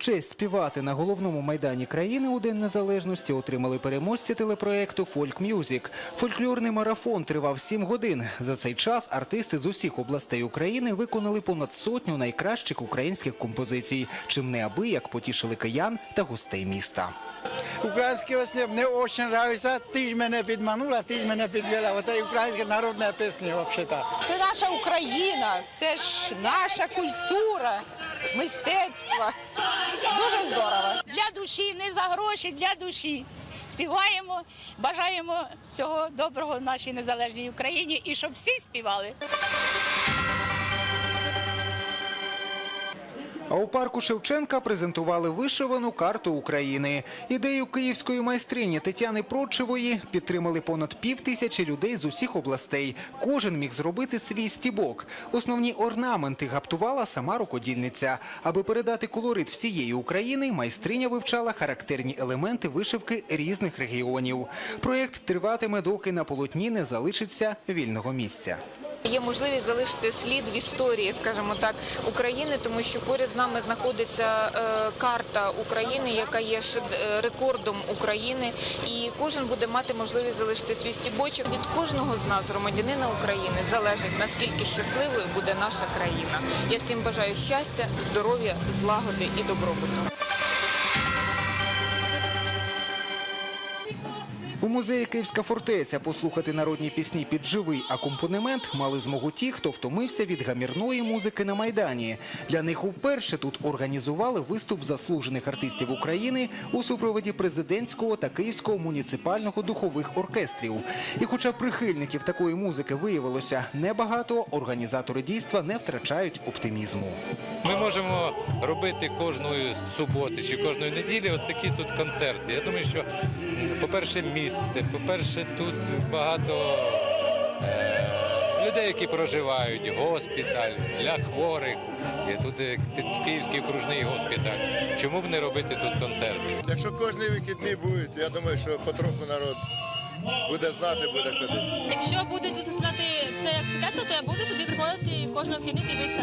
Честь співати на головному майдані країни у День Незалежності отримали переможці телепроекту Фольк Мюзік. Фольклорний марафон тривав сім годин. За цей час артисти з усіх областей України виконали понад сотню найкращих українських композицій, чим неабияк потішили киян та гостей міста. Українські пісні мені дуже подобаються. Ти ж мене підманула, ти ж мене підвела. Це українська народна пісня, взагалі. Це наша Україна, це ж наша культура, мистецтво. Дуже здорово. для душі, не за гроші, для душі. Співаємо, бажаємо всього доброго нашій незалежній Україні і щоб всі співали. А у парку Шевченка презентували вишивану карту України. Ідею київської майстрині Тетяни Прочевої підтримали понад пів тисячі людей з усіх областей. Кожен міг зробити свій стібок. Основні орнаменти гаптувала сама рукодільниця. Аби передати колорит всієї України, майстриня вивчала характерні елементи вишивки різних регіонів. Проєкт триватиме, доки на полотні не залишиться вільного місця. Є можливість залишити слід в історії, скажімо так, України, тому що поряд з нами знаходиться е, карта України, яка є е, рекордом України, і кожен буде мати можливість залишити свій стібочок. Від кожного з нас, громадянина України, залежить наскільки щасливою буде наша країна. Я всім бажаю щастя, здоров'я, злагоди і добробуту. У музеї Київська фортеця послухати народні пісні під живий акомпанемент мали змогу ті, хто втомився від гамірної музики на майдані. Для них уперше тут організували виступ заслужених артистів України у супроводі президентського та київського муніципального духових оркестрів. І хоча прихильників такої музики виявилося небагато, організатори дійства не втрачають оптимізму. Ми можемо робити кожної суботи чи кожної неділі от такі тут концерти. Я думаю, що, по-перше, місце, по-перше, тут багато е, людей, які проживають, госпіталь для хворих. Є тут е, Київський окружний госпіталь. Чому б не робити тут концерти? Якщо кожні вихідні будуть, я думаю, що потроху народ буде знати, буде ходити. Якщо буде тут сказати це як оркестр, то я буду сюди приходити кожного вхідних дивитися.